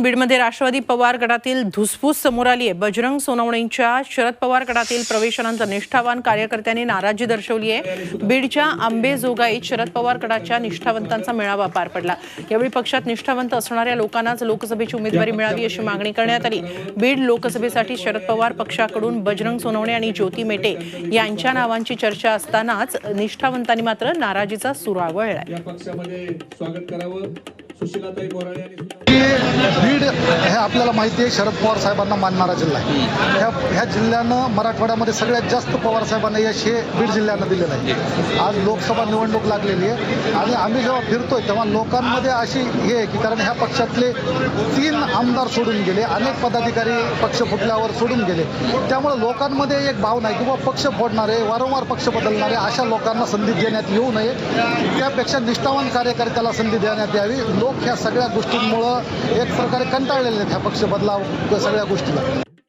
एकूण बीडमध्ये राष्ट्रवादी पवार गटातील धुसफूस समोर आली आहे. बजरंग सोनवणेंच्या शरद पवार गटातील प्रवेशानंतर निष्ठावान कार्यकर्त्यांनी नाराजी दर्शवली आहे. बीडच्या आंबेजोगाईत शरद पवार गटाच्या निष्ठावंतांचा मेळावा पार पडला. यावेळी पक्षात निष्ठावंत असणाऱ्या लोकांनाच लोकसभेची उमेदवारी मिळावी अशी मागणी करण्यात आली. बीड लोकसभेसाठी शरद पवार पक्षाकडून बजरंग सोनवणे आणि ज्योती मेटे यांच्या नावांची चर्चा असतानाच निष्ठावंतांनी मात्र नाराजीचा सूर आवळला स्वागत करावं. सुशीलाताई बोराळे आणि आपल्याला माहिती आहे शरद पवार साहेबांना मानणारा जिल्हा आहे. ह्या ह्या जिल्ह्यानं मराठवाड्यामध्ये सगळ्यात जास्त पवार साहेबांना यश हे बीड जिल्ह्यानं दिलेलं आहे. आज लोकसभा निवडणूक लागलेली आहे. आणि आम्ही जेव्हा फिरतोय तेव्हा लोकांमध्ये अशी हे आहे की कारण ह्या पक्षातले तीन आमदार सोडून गेले अनेक पदाधिकारी पक्ष फुटल्यावर सोडून गेले. त्यामुळे लोकांमध्ये एक भावना आहे की बाबा पक्ष फोडणारे वारंवार पक्ष बदलणारे अशा लोकांना संधी देण्यात येऊ नये. त्यापेक्षा निष्ठावान कार्यकर्त्याला संधी देण्यात यावी. लोक ह्या सगळ्या गोष्टींमुळं एक प्रकारे कंटाळलेले आहेत. ह्या पक्ष बदलाव सगळ्या गोष्टीला.